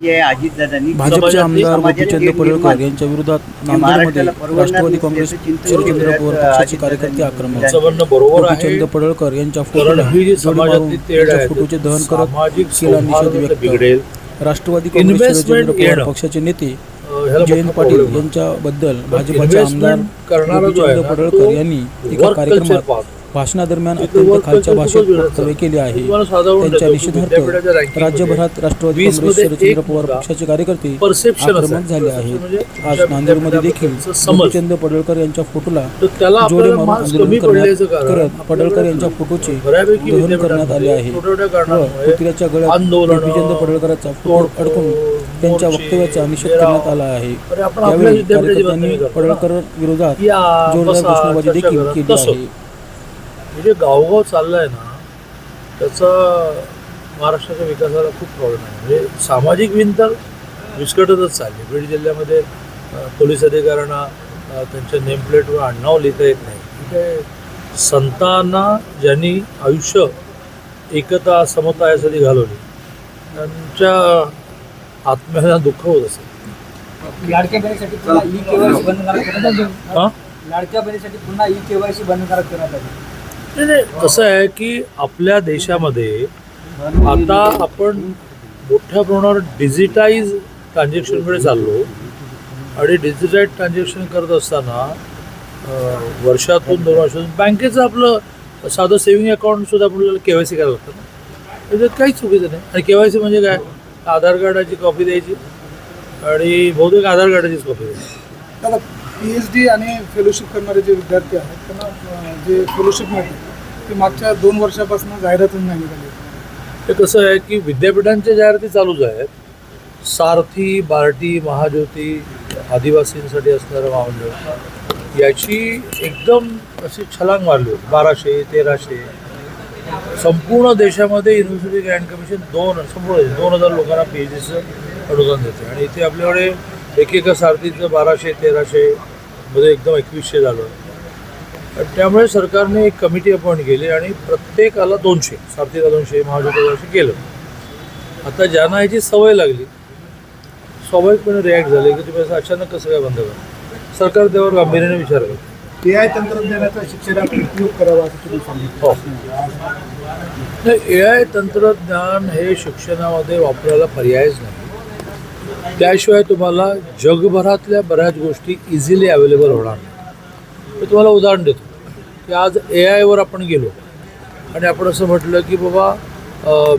भाजपचे आमदार गोपीचंद पडळकर यांच्या विरोधात नांदेडमध्ये राष्ट्रवादी काँग्रेस करत पवार पक्षाचे कार्यकर्ते आहे गोपीचंद पडळकर यांच्या फोटोला ही फोटोचे दहन करत सामाजिक केला निषेध व्यक्त बिघडेल राष्ट्रवादी काँग्रेस पवार येणं. पक्षाचे नेते जयंत पाटील. यांच्याबद्दल भाजपचे आमदार investment करणारा जो आहे गोपीचंद पडळकर यांनी एका कार्यक्रमात. भाषणादरम्यान अत्यंत खालच्या भाषेत वक्तव्य. केले आहे त्यांच्या निषेधार्थ राज्यभरात राष्ट्रवादी काँग्रेस शरदचंद्र पवार पक्षाचे कार्यकर्ते आक्रमक. झाले perception म्हणजे आहेत आज नांदेडमध्ये देखील. गोपीचंद पडळकर यांच्या फोटोला जोडे मारून आंदोलन करण्यात कारण करत पडळकर यांच्या फोटोचे दहन करण्यात आले आहे व पुतळ्याच्या गळ्यात गोपीचंद पडळकरांचा फोटो अडकून त्यांच्या वक्तव्याचा निषेध. करण्यात आला आहे त्यावेळी कार्यकर्त्यांनी. पडळकर विरोधात जोरदार घोषणाबाजी देखील. केली. आहे हे जे गावगाव चाललंय ना त्याचा महाराष्ट्राच्या विकासाला खूप प्रॉब्लेम आहे. म्हणजे सामाजिक तर विस्कटतच चालली. बीड जिल्ह्यामध्ये पोलीस अधिकाऱ्यांना त्यांच्या नेमप्लेटवर आडनाव लिहिता येत नाही. तिथे संतांना ज्यांनी आयुष्य एकता समता यासाठी घालवली त्यांच्या आत्म्याला दुःख होत असेल. लाडक्या बहिणीसाठी पुन्हा ई केवायसी आली हां? लाडक्या बहिणीसाठी पुन्हा ई केवायसी बंधनकारक करण्यात आली नाही नाही कसं आहे की आपल्या देशामध्ये आता आपण मोठ्या प्रमाणावर डिजिटाईज ट्रान्झॅक्शनकडे चाललो. आणि डिजिटाईज ट्रान्झॅक्शन करत असताना वर्षातून दोन वर्षातून बँकेचं आपलं साधं सेव्हिंग अकाउंटसुद्धा आपल्याला के वाय सी करायला लागतं ना. त्याच्यात काहीच चुकीचं नाही. आणि के वाय सी म्हणजे काय? आधार कार्डाची कॉपी द्यायची आणि बहुतेक आधार कार्डाचीच कॉपी द्यायची. पी एच डी आणि फेलोशिप करणारे जे विद्यार्थी आहेत त्यांना जे फेलोशिप मिळते ते मागच्या दोन वर्षापासून जाहिरातच नाही निघाली. ते कसं आहे की विद्यापीठांच्या जाहिराती चालूच आहेत. सारथी बार्टी महाज्योती आदिवासींसाठी असणारं महामंडळ याची एकदम अशी छलांग मारली होती. बाराशे तेराशे. संपूर्ण देशामध्ये युनिव्हर्सिटी ग्रँड कमिशन दोन संपूर्ण दोन हजार लोकांना पी एच डीचं अनुदान देते आणि इथे आपल्याकडे एकेका सारथीचं बाराशे तेराशे मध्ये एकदम एकवीसशे झालं. त्यामुळे सरकारने एक कमिटी अपॉइंट केली आणि प्रत्येकाला दोनशे सारथीला दोनशे महाज्योतीला दोनशे केलं. आता ज्यांना याची सवय लागली स्वाभाविकपणे रिॲक्ट झाले की तुम्ही असं अचानक कसं काय बंद करा? सरकार त्यावर गांभीर्याने विचार करतं ए आय तंत्रज्ञानाचा शिक्षणात उपयोग करावा असं तुम्ही सांगितलं. हो. नाही ए आय तंत्रज्ञान हे शिक्षणामध्ये वापरायला पर्यायच नाही. त्याशिवाय तुम्हाला जगभरातल्या बऱ्याच गोष्टी इझिली अवेलेबल होणार नाही. मी तुम्हाला उदाहरण देतो. की आज ए आयवर आपण गेलो आणि आपण असं म्हटलं की बाबा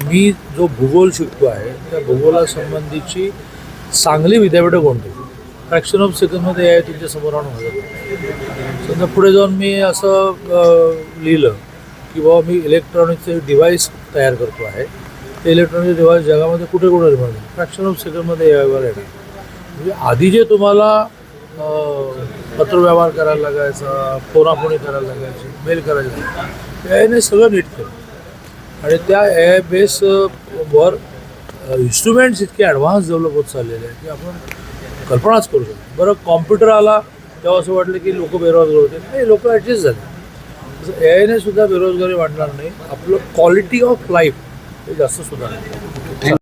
मी जो भूगोल शिकतो आहे त्या भूगोलासंबंधीची चांगली विद्यापीठं कोणती? फ्रॅक्शन ऑफ सेकंडमध्ये ए आय तुमच्यासमोर आणून समजा पुढे जाऊन मी असं लिहिलं की बाबा मी इलेक्ट्रॉनिकचे डिव्हाइस तयार करतो आहे. इलेक्ट्रॉनिक डिव्हाइस जगामध्ये कुठे कुठे निर्माण झाले फ्रॅक्शन ऑफ सेकंडमध्ये यावर येणार. म्हणजे आधी जे तुम्हाला पत्रव्यवहार करायला लागायचा फोनाफोनी करायला लागायची मेल करायला ए आयने सगळं नीट केलं. आणि त्या ए आय बेस वर इन्स्ट्रुमेंट्स इतके ॲडव्हान्स डेव्हलप होत चाललेले आहे की आपण कल्पनाच करू शकतो बरं कॉम्प्युटर आला तेव्हा असं वाटलं की लोक बेरोजगार होते. नाही लोक ॲडजस्ट झाले. तसं ए आयने सुद्धा बेरोजगारी वाढणार नाही. आपलं क्वालिटी ऑफ लाईफ 比较世俗的。